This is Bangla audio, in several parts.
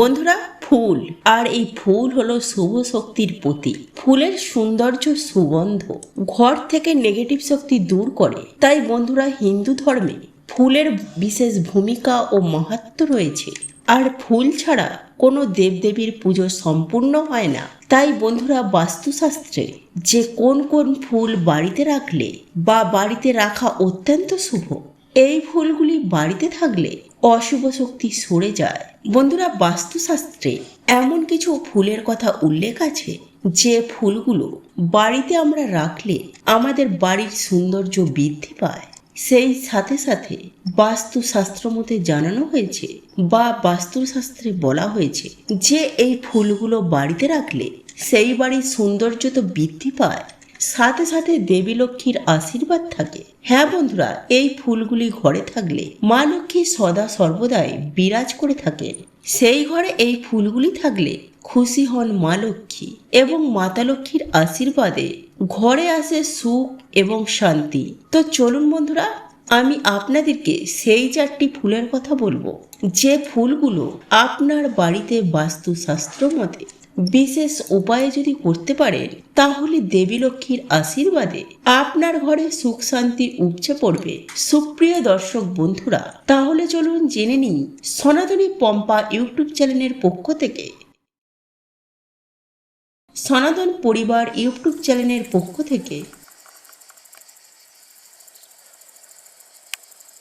বন্ধুরা, ফুল। আর এই ফুল হলো শুভ শক্তির প্রতীক। ফুলের সৌন্দর্য সুগন্ধ। ঘর থেকে নেগেটিভ শক্তি দূর করে। তাই বন্ধুরা, হিন্দু ধর্মে ফুলের বিশেষ ভূমিকা ও মাহাত্ম রয়েছে। আর ফুল ছাড়া কোনো দেবদেবীর পুজো সম্পূর্ণ হয় না। তাই বন্ধুরা, বাস্তুশাস্ত্রে যে কোন কোন ফুল বাড়িতে রাখলে বা বাড়িতে রাখা অত্যন্ত শুভ। এই ফুলগুলি বাড়িতে থাকলে অশুভ শক্তি সরে যায়। বন্ধুরা, বাস্তুশাস্ত্রে এমন কিছু ফুলের কথা উল্লেখ আছে, যে ফুলগুলো বাড়িতে আমরা রাখলে আমাদের বাড়ির সৌন্দর্য বৃদ্ধি পায়। সেই সাথে সাথে বাস্তুশাস্ত্র মতে জানানো হয়েছে বা বাস্তুশাস্ত্রে বলা হয়েছে যে এই ফুলগুলো বাড়িতে রাখলে সেই বাড়ির সৌন্দর্য তো বৃদ্ধি পায়। সাথে সাথে দেবী লক্ষ্মীর আশীর্বাদ থাকে। হ্যাঁ বন্ধুরা, এই ফুলগুলি ঘরে থাকলে মা লক্ষ্মী সদা সর্বদাই বিরাজ করে থাকেন। সেই ঘরে এই ফুলগুলি থাকলে খুশি হন মা লক্ষ্মী এবং মাতা লক্ষ্মীর আশীর্বাদে ঘরে আসে সুখ এবং শান্তি। তো চলুন বন্ধুরা, আমি আপনাদেরকে সেই চারটি ফুলের কথা বলব। যে ফুলগুলো আপনার বাড়িতে বাস্তুশাস্ত্র মতে বিশেষ উপায়ে যদি করতে পারেন তাহলে দেবী লক্ষ্মীর আশীর্বাদে আপনার ঘরে সুখ শান্তি উপচে পড়বে। সুপ্রিয় দর্শক বন্ধুরা, তাহলে চলুন জেনে নিই সনাতনী পম্পা ইউটিউব চ্যানেলের পক্ষ থেকে। সনাতন পরিবার ইউটিউব চ্যানেলের পক্ষ থেকে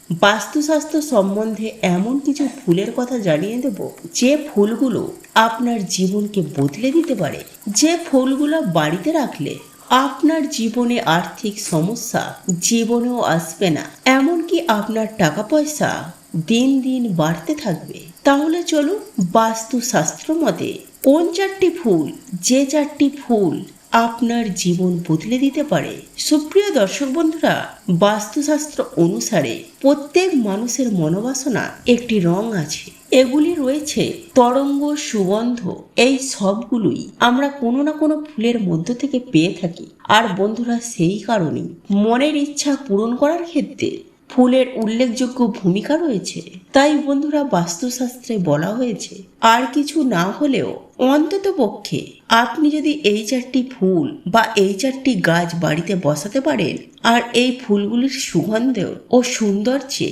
বাস্তুশাস্ত্র সম্বন্ধে এমন কিছু ফুলের কথা জানিয়ে দেব, যে ফুলগুলো আপনার জীবনকে বদলে দিতে পারে। যে ফুলগুলো বাড়িতে রাখলে আপনার জীবনে আর্থিক সমস্যা, জীবনেও আসবে না। এমনকি আপনার টাকা পয়সা দিন দিন বাড়তে থাকবে। তাহলে চলুন বাস্তুশাস্ত্র মতে কোন চারটি ফুল, যে চারটি ফুল আপনার জীবন বদলে দিতে পারে। সুপ্রিয় দর্শক বন্ধুরা, বাস্তুশাস্ত্র অনুসারে প্রত্যেক মানুষের মনোবাসনা একটি রং আছে। এগুলি রয়েছে তরঙ্গ, সুগন্ধ, এই সবগুলোই আমরা কোনো না কোনো ফুলের মধ্য থেকে পেয়ে থাকি। আর বন্ধুরা, সেই কারণেই মনের ইচ্ছা পূরণ করার ক্ষেত্রে ফুলের উল্লেখযোগ্য ভূমিকা রয়েছে। তাই বন্ধুরা বাস্তুশাস্ত্রে বলা হয়েছে, আর কিছু না হলেও অন্তত পক্ষে আপনি যদি এই চারটি ফুল বা এই চারটি গাছ বাড়িতে বসাতে পারেন, আর এই ফুলগুলির সুগন্ধে ও সৌন্দর্যে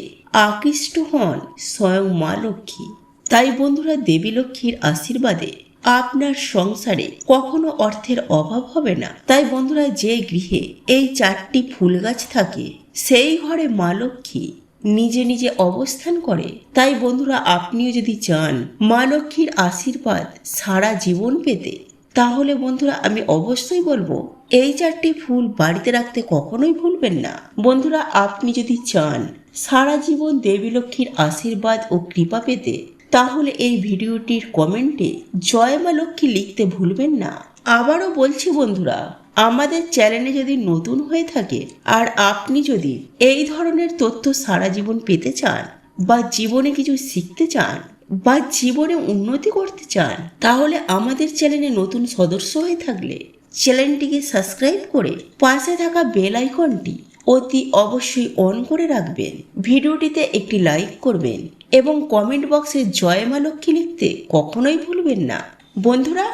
আকৃষ্ট হন স্বয়ং মা লক্ষ্মী। তাই বন্ধুরা দেবী লক্ষ্মীর আশীর্বাদে আপনার সংসারে কখনো অর্থের অভাব হবে না। তাই বন্ধুরা, যে গৃহে এই চারটি ফুল গাছ থাকে, সেই ঘরে মা লক্ষ্মী নিজে নিজে অবস্থান করে। তাই বন্ধুরা, আপনিও যদি চান মা লক্ষ্মীর আশীর্বাদ সারা জীবন পেতে, তাহলে বন্ধুরা, আমি অবশ্যই বলব, এই চারটি ফুল বাড়িতে রাখতে কখনোই ভুলবেন না। বন্ধুরা, আপনি যদি চান সারা জীবন দেবী লক্ষ্মীর আশীর্বাদ ও কৃপা পেতে তাহলে এই ভিডিওটির কমেন্টে জয় মা লক্ষ্মী লিখতে ভুলবেন না। আবারও বলছি বন্ধুরা, আমাদের চ্যানেলে যদি নতুন হয়ে থাকে আর আপনি যদি এই ধরনের তথ্য সারা জীবন পেতে চান বা জীবনে কিছু শিখতে চান বা জীবনে উন্নতি করতে চান, তাহলে আমাদের চ্যানেলে নতুন সদস্য হয়ে থাকলে চ্যানেলটিকে সাবস্ক্রাইব করে পাশে থাকা বেল আইকনটি অতি অবশ্যই অন করে রাখবেন। ভিডিওটিতে একটি লাইক করবেন এবং কমেন্ট বক্সে জয় মা লক্ষ্মী লিখতে কখনোই ভুলবেন না। বন্ধুরা,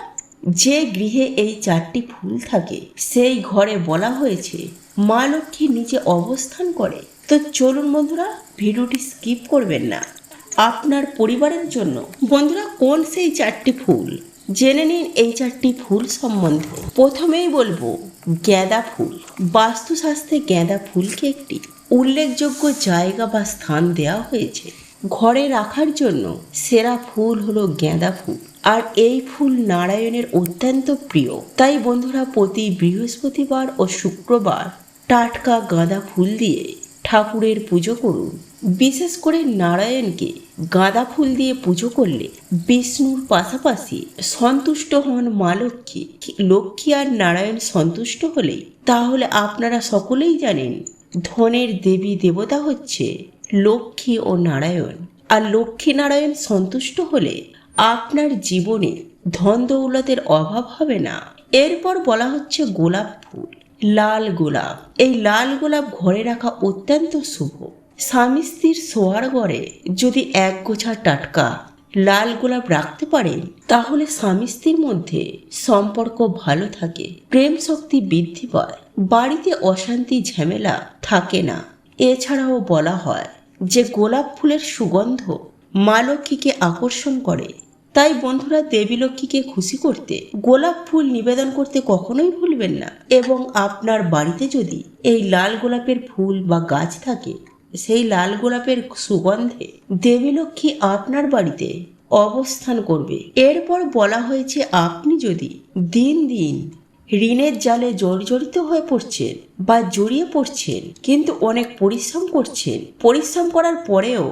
যে গৃহে এই চারটি ফুল থাকে, সেই ঘরে বলা হয়েছে, মা লক্ষ্মী নিচে অবস্থান করে। তো চলুন বন্ধুরা, ভিডিওটি স্কিপ করবেন না। আপনার পরিবারের জন্য। বন্ধুরা, কোন সেই চারটি ফুল? জেনে নিন এই চারটি ফুল সম্বন্ধে। প্রথমেই বলব গ্যাঁদা ফুল। বাস্তুশাস্ত্রে গ্যাঁদা ফুলকে একটি উল্লেখযোগ্য জায়গা বা স্থান দেওয়া হয়েছে। ঘরে রাখার জন্য সেরা ফুল হলো গ্যাঁদা ফুল। আর এই ফুল নারায়ণের অত্যন্ত প্রিয়। তাই বন্ধুরা, প্রতি বৃহস্পতিবার ও শুক্রবার টাটকা গাঁদা ফুল দিয়ে ঠাকুরের পুজো করুন। বিশেষ করে নারায়ণকে গাঁদা ফুল দিয়ে পুজো করলে বিষ্ণুর পাশাপাশি সন্তুষ্ট হন মা লক্ষ্মী। লক্ষ্মী আর নারায়ণ সন্তুষ্ট হলে তাহলে আপনারা সকলেই জানেন ধনের দেবী দেবতা হচ্ছে লক্ষ্মী ও নারায়ণ। আর লক্ষ্মী নারায়ণ সন্তুষ্ট হলে আপনার জীবনে ধন দৌলতের অভাব হবে না। এরপর বলা হচ্ছে গোলাপ ফুল, লাল গোলাপ। এই লাল গোলাপ ঘরে রাখা অত্যন্ত শুভ। স্বামী স্ত্রীর শোয়ার ঘরে যদি এক গোছা টাটকা লাল গোলাপ রাখতে পারেন, তাহলে স্বামী স্ত্রীর মধ্যে সম্পর্ক ভালো থাকে, প্রেম শক্তি বৃদ্ধি পায়, বাড়িতে অশান্তি ঝামেলা থাকে না। এছাড়াও বলা হয় যে গোলাপ ফুলের সুগন্ধ মা লক্ষ্মীকে আকর্ষণ করে, তাই বন্ধুরা দেবী লক্ষ্মীকে খুশি করতে গোলাপ ফুল নিবেদন করতে কখনোই ভুলবেন না। এবং আপনার বাড়িতে যদি এই লাল গোলাপের ফুল বা গাছ থাকে, সেই লাল গোলাপের সুগন্ধে দেবী লক্ষ্মী আপনার বাড়িতে অবস্থান করবে। এরপর বলা হয়েছে, আপনি যদি দিন দিন ঋণের জালে জর্জরিত হয়ে পড়ছেন বা জড়িয়ে পড়ছেন, কিন্তু অনেক পরিশ্রম করছেন। পরিশ্রম করার পরেও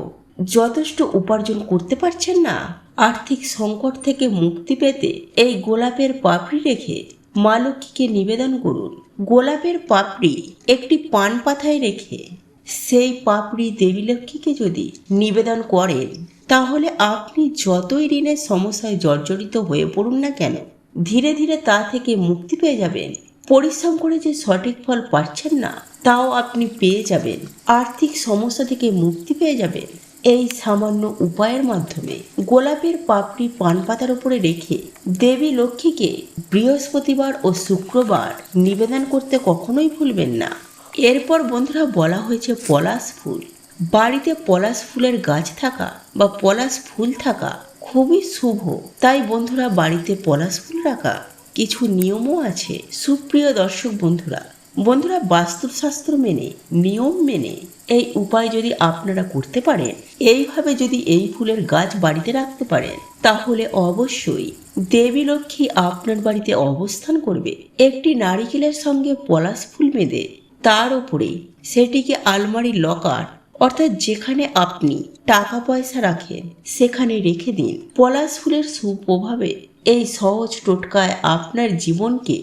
যথেষ্ট উপার্জন করতে পারছেন না। আর্থিক সংকট থেকে মুক্তি পেতে এই গোলাপের পাপড়ি রেখে মা লক্ষ্মীকে নিবেদন করুন। গোলাপের পাপড়ি একটি পান পাথায় রেখে সেই পাপড়ি দেবী লক্ষ্মীকে যদি নিবেদন করেন, তাহলে আপনি যতই ঋণের সমস্যায় জর্জরিত হয়ে পড়ুন না কেন ধীরে ধীরে তা থেকে মুক্তি পেয়ে যাবেন। পরিশ্রম করে যে সঠিক ফল পাচ্ছেন না, তাও আপনি পেয়ে যাবেন। আর্থিক সমস্যা থেকে মুক্তি পেয়ে যাবেন। এই সামান্য উপায়ের মাধ্যমে গোলাপের পাপড়ি পান পাতার উপরে রেখে দেবী লক্ষ্মীকে বৃহস্পতিবার ও শুক্রবার নিবেদন করতে কখনোই ভুলবেন না। এরপর বন্ধুরা বলা হয়েছে পলাশ ফুল। বাড়িতে পলাশ ফুলের গাছ থাকা বা পলাশ ফুল থাকা খুবই শুভ। তাই বন্ধুরা, বাড়িতে পলাশ ফুল রাখা কিছু নিয়মও আছে সুপ্রিয় দর্শক বন্ধুরা। বন্ধুরা, বাস্তুশাস্ত্র মেনে, নিয়ম মেনে এই উপায় যদি আপনারা করতে পারেন, এইভাবে যদি এই ফুলের গাছ বাড়িতে রাখতে পারেন, তাহলে অবশ্যই দেবী লক্ষ্মী আপনার বাড়িতে অবস্থান করবে। একটি নারিকেলের সঙ্গে পলাশ ফুল বেঁধে তার উপরে সেটিকে আলমারির লকার অর্থাৎ যেখানে আপনি টাকা পয়সা রাখেন, সেখানে রেখে দিন। পলাশ ফুলের সুপ্রভাবে এই সহজ টোটকায় আপনার জীবনকে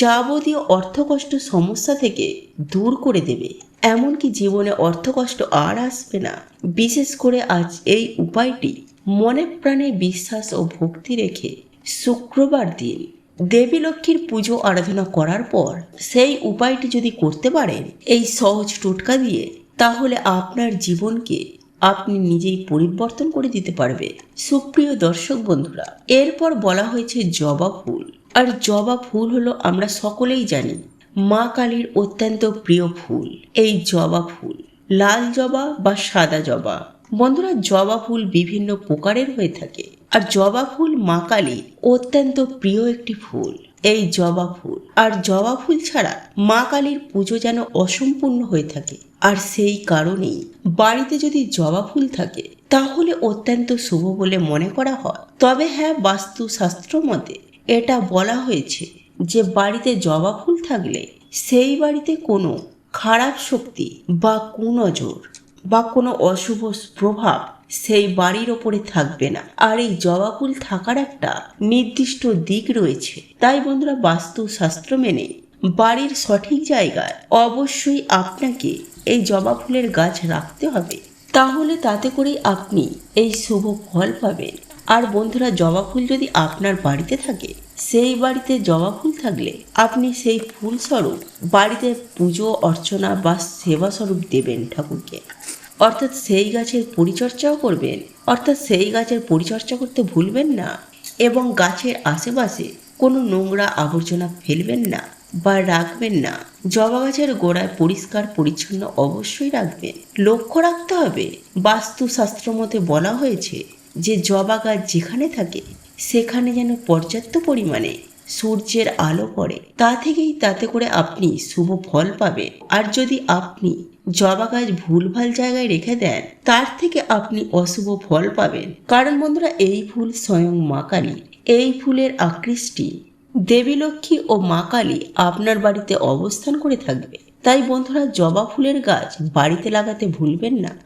যাবতীয় অর্থকষ্ট সমস্যা থেকে দূর করে দেবে। এমনকি জীবনে অর্থকষ্ট আর আসবে না। বিশেষ করে আজ এই উপায়টি মনে প্রাণে বিশ্বাস ও ভক্তি রেখে শুক্রবার দিন দেবী লক্ষ্মীর পুজো আরাধনা করার পর সেই উপায়টি যদি করতে পারেন, এই সহজ টোটকা দিয়ে তাহলে আপনার জীবনকে আপনি নিজেই পরিবর্তন করে দিতে পারবে। সুপ্রিয় দর্শক বন্ধুরা, এরপর বলা হয়েছে জবা ফুল। আর জবা ফুল হলো আমরা সকলেই জানি, মা কালীর অত্যন্ত প্রিয় ফুল। এই জবা ফুল, লাল জবা বা সাদা জবা। বন্ধুরা, জবা ফুল বিভিন্ন প্রকারের হয়ে থাকে। আর জবা ফুল মা কালীর অত্যন্ত প্রিয় একটি ফুল। এই জবা ফুল আর জবা ফুল ছাড়া মা কালীর পুজো যেন অসম্পূর্ণ হয়ে থাকে। আর সেই কারণেই বাড়িতে যদি জবা ফুল থাকে, তাহলে অত্যন্ত শুভ বলে মনে করা হয়। তবে হ্যাঁ বাস্তু শাস্ত্র মতে এটা বলা হয়েছে যে, বাড়িতে জবা ফুল থাকলে সেই বাড়িতে কোনো খারাপ শক্তি বা কুনজর বা কোনো অশুভ প্রভাব সেই বাড়ির ওপরে থাকবে না। আর এই জবা ফুল থাকার একটা নির্দিষ্ট দিক রয়েছে। তাই বন্ধুরা বাস্তু শাস্ত্র মেনে বাড়ির সঠিক জায়গায় অবশ্যই আপনাকে এই জবা ফুলের গাছ রাখতে হবে। তাহলে তাতে করেই আপনি এই শুভ ফল পাবেন। আর বন্ধুরা জবা ফুল যদি আপনার বাড়িতে থাকে, সেই বাড়িতে জবা ফুল থাকলে আপনি সেই ফুল স্বরূপ বাড়িতে পুজো, অর্চনা বা সেবা স্বরূপ দেবেন ঠাকুরকে। অর্থাৎ সেই গাছের পরিচর্যাও করবেন, অর্থাৎ সেই গাছের পরিচর্যা করতে ভুলবেন না এবং গাছের আশেপাশে কোনো নোংরা আবর্জনা ফেলবেন না বা রাখবেন না। জবা গাছের গোড়ায় পরিষ্কার পরিচ্ছন্ন অবশ্যই রাখবেন। লক্ষ্য রাখতে হবে, বাস্তুশাস্ত্র মতে বলা হয়েছে যে জবা গাছ যেখানে থাকে, সেখানে যেন পর্যাপ্ত পরিমাণে সূর্যের আলো পড়ে। তা থেকেই তাতে করে আপনি শুভ ফল পাবেন। আর যদি আপনি জবা গাছ ভুলভাল জায়গায় রেখে দেন, তার থেকে আপনি অশুভ ফল পাবেন। কারণ বন্ধুরা, এই ফুল স্বয়ং মা কালী। এই ফুলের আকৃষ্টি দেবী লক্ষ্মী ও মা কালী আপনার বাড়িতে অবস্থান করে থাকবে। তাই বন্ধুরা, জবা ফুলের গাছ বাড়িতে লাগাতে ভুলবেন না।